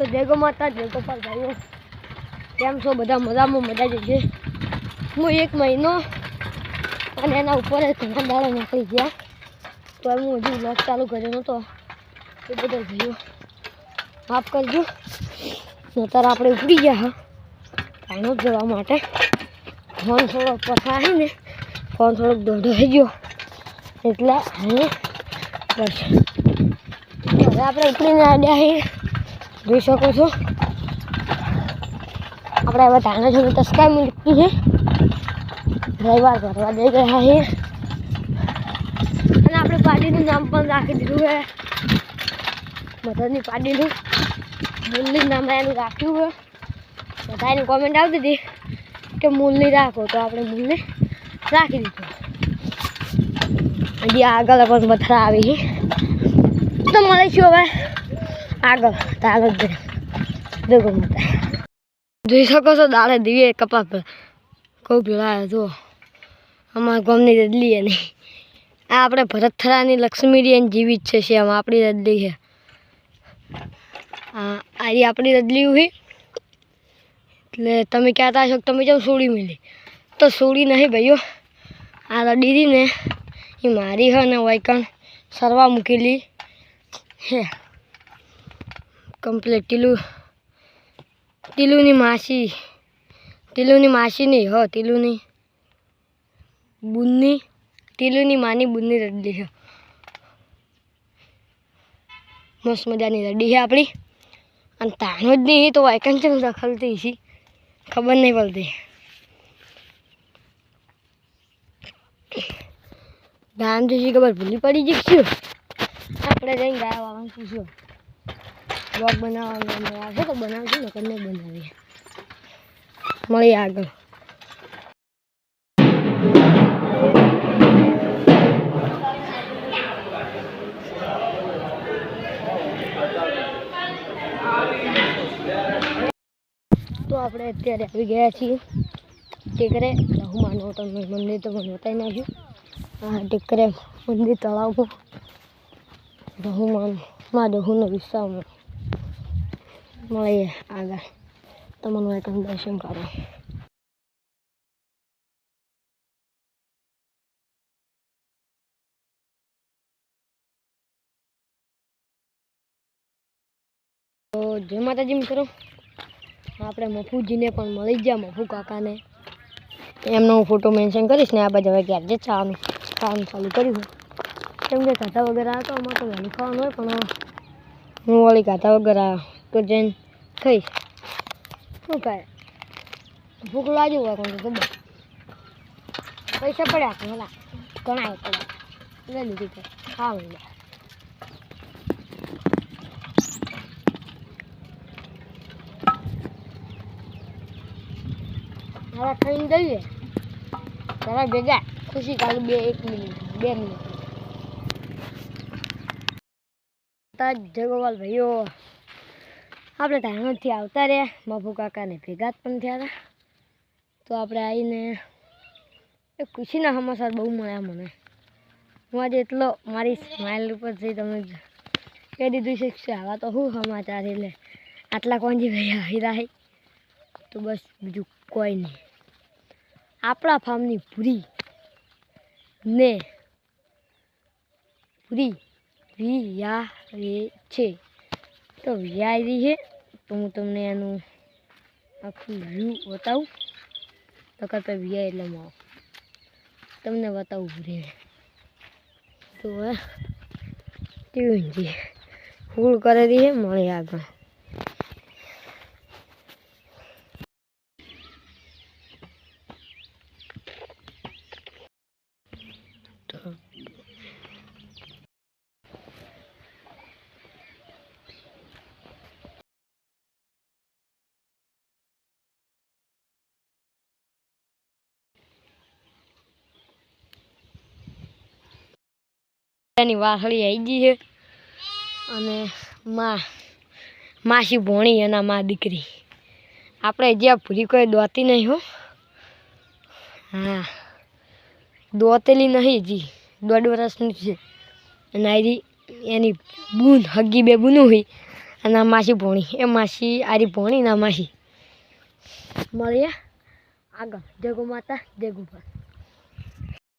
તો જય માતા જય ગોપાલ ભાઈઓ. કેમ છો? બધા મજામાં? મજા જશે હું એક મહિનો અને એના ઉપર જ ઘણા દાડા નીકળી ગયા. તો હું હજુ બ્લોગ ચાલુ કર્યો નહોતો એ બદલ ભાઈઓ, માફ કરજો. નતર આપણે ઉપડી ગયા હા. કાંઈ જવા માટે. ફોન થોડોક પસાય ને ફોન થોડોક દોઢો થઈ ગયો. એટલે હવે આપણે ઉપડીને આવ્યા છીએ જોઈ શકો છો. આપણે હવે તાણા તો તસ્કાઈ મૂકી છે. રવિવાર ભરવા દઈ ગયા છીએ અને આપણે પાર્ટીનું નામ પણ રાખી દીધું છે. મધરની પાર્ટીનું મૂલની નામ એનું રાખ્યું છે. બધાની કોમેન્ટ આવતી હતી કે મૂલની રાખો તો આપણે મૂલને રાખી દીધું. હજી આગળ પણ બધા આવી છે. તો મળીશું હવે. આગળ આગળ દેખો જોઈ શકો છો દાડે દીવે કપા કહું પીળા જો અમારા ગામની રદલી એ નહીં આ આપણે ભરતથરાની લક્ષ્મીરિયન જીવિત છે શ્યામ આપણી રદલી છે. આ, આરી આપણી રદલી હોય એટલે તમે કહેતા છો કે તમે જાઓ સોડી મિલી? તો સોડી નહીં ભાઈઓ. આ રડી ને એ મારી હે ને વાયકણ સરવા મૂકેલી હે કમ્પ્લેટ. ટીલું ટીલુની માસી ટીલુની માસી નહીં હો, ટીલુની બુનની. ટીલુની માની બુનની રડલી છે મસ્ત મજાની રડી છે આપણી. અને તાણું જ નહીં, તો વાયકન છે દખલતી છે? ખબર નહીં પડતી. ધાન જોશી ખબર ભૂલી પડી જઈશું આપણે જઈને ગાયા વાળાને પૂછ્યું બ્લોગ બનાવવાનો આવશે તો બનાવશું ને નહીં બનાવીએ મળીએ આગળ તો આપણે અત્યારે આવી ગયા છીએ ટેકરે લહુમાનો તમે મંદિર તો મને બતાવી નાખ્યું આ ટેકરે મંદિર તળાવમાં રહુમાનમાં રહુનો વિસ્તારમાં મળીએ આગળ તમને એક દર્શન કરો તો જય માતાજી મિત્રો. આપણે મફુજીને પણ મળી ગયા, મફુ કાકાને. એમનો હું ફોટો મેન્શન કરીશ ને આ બાજુ હવે ક્યારે ચાનું ખાવાનું ચાલુ કર્યું કેમ કે ખાધા વગર આ તો અમારે તો વહેલું ખાવાનું હોય પણ હું વળી ખાધા વગર જઈને ખાઈશ. શું ખાય ભૂખ લાગી હોય કોણ ખબર. પૈસા પડ્યા કે હલા ઘણા પડ્યા. લીધી કે હા હવે ખાઈને દઈએ તારા ભેગા. ખુશી કાલ બે, એક મિનિટ. બે મિનિટ. જગોવાલ ભાઈઓ. આપણે ધાણોથી આવતા રહ્યા. મફુ કાકાને ભેગા પણ થયા હતા. તો આપણે આવીને એ ખુશીના સમાચાર બહુ મળ્યા મને. હું આજે એટલો મારી સ્માઇલ ઉપર થઈ તમે કહી દીધું છે કે આવા તો શું સમાચાર એટલે આટલા કોંજી ભાઈ હીરા તો બસ બીજું કોઈ નહીં. આપણા ફાર્મની પૂરી ને પૂરી વિયારે છે. તો વિયારી છે. તો હું તમને એનું આખું વ્યૂ બતાવું. તકર કરતા વ્યા એટલે માં તમને બતાવું રે તો કેવું ફૂલ કરેલી છે મળે આગળ. એની વાસળી આવી ગઈ છે. અને માં, માસી ભોણી એના માં દીકરી. આપણે જ્યાં ભૂરી કોઈ દોતી નહીં હો. હા. દોતેલી નહીં જી દોઢ વર્ષની છે. અને આરી એની બૂન, હગી બે બૂનું હોય અને આ માસી ભોણી. એ માસી, આરી ભોણી ના માસી. મળીએ. આગળ. જય માતા, જય